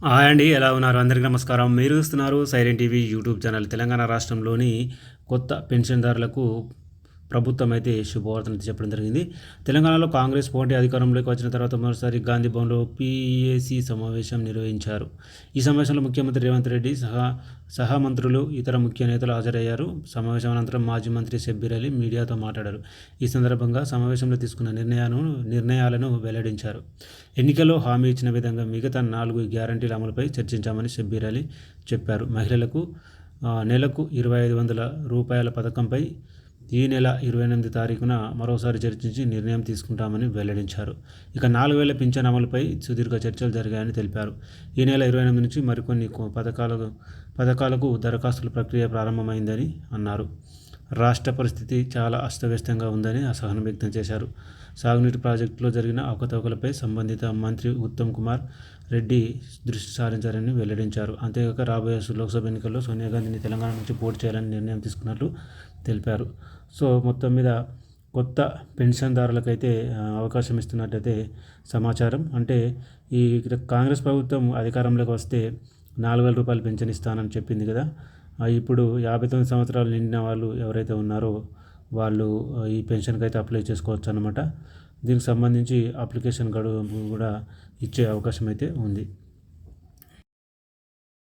Hi అండి ఎలా ఉన్నారు? అందరికీ నమస్కారం. మీరు చూస్తున్నారు siren TV YouTube channel Telangana రాష్ట్రంలోని కొత్త పెన్షన్దారులకు ప్రభుత్వం అయితే శుభవార్తను చెప్పడం జరిగింది. తెలంగాణలో కాంగ్రెస్ పార్టీ అధికారంలోకి వచ్చిన తర్వాత మరోసారి గాంధీ భవన్లో పీఏసీ సమావేశం నిర్వహించారు. ఈ సమావేశంలో ముఖ్యమంత్రి రేవంత్ రెడ్డి సహా సహా మంత్రులు ఇతర ముఖ్య నేతలు హాజరయ్యారు. సమావేశం అనంతరం మాజీ మంత్రి షబ్బీర్ అలీ మీడియాతో మాట్లాడారు. ఈ సందర్భంగా సమావేశంలో తీసుకున్న నిర్ణయాలను నిర్ణయాలను వెల్లడించారు. ఎన్నికల్లో హామీ ఇచ్చిన విధంగా మిగతా నాలుగు గ్యారంటీల అమలుపై చర్చించామని షబ్బీర్ అలీ చెప్పారు. మహిళలకు నెలకు ఇరవై ఐదు వందల రూపాయల పథకంపై ఈ నెల ఇరవై ఎనిమిది తారీఖున మరోసారి చర్చించి నిర్ణయం తీసుకుంటామని వెల్లడించారు. ఇక నాలుగు వేల పింఛన్ అమలుపై సుదీర్ఘ చర్చలు జరిగాయని తెలిపారు. ఈ నెల ఇరవై ఎనిమిది నుంచి మరికొన్ని పథకాలకు పథకాలకు దరఖాస్తుల ప్రక్రియ ప్రారంభమైందని అన్నారు. రాష్ట్ర పరిస్థితి చాలా అస్తవ్యస్తంగా ఉందని అసహనం వ్యక్తం చేశారు. సాగునీటి ప్రాజెక్టులో జరిగిన అవకతవకలపై సంబంధిత మంత్రి ఉత్తమ్ కుమార్ రెడ్డి దృష్టి సారించారని వెల్లడించారు. అంతేకాక రాబోయే లోక్సభ ఎన్నికల్లో సోనియా గాంధీని తెలంగాణ నుంచి పోటీ చేయాలని నిర్ణయం తీసుకున్నట్లు తెలిపారు. సో మొత్తం మీద కొత్త పెన్షన్దారులకైతే అవకాశం ఇస్తున్నట్టయితే సమాచారం. అంటే ఈ కాంగ్రెస్ ప్రభుత్వం అధికారంలోకి వస్తే నాలుగు వేల రూపాయలు పెన్షన్ ఇస్తానని చెప్పింది కదా. ఇప్పుడు యాభై తొమ్మిది సంవత్సరాలు నిండిన వాళ్ళు ఎవరైతే ఉన్నారో వాళ్ళు ఈ పెన్షన్కి అయితే అప్లై చేసుకోవచ్చు అనమాట దీనికి సంబంధించి అప్లికేషన్ గడువు కూడా ఇచ్చే అవకాశం అయితే ఉంది.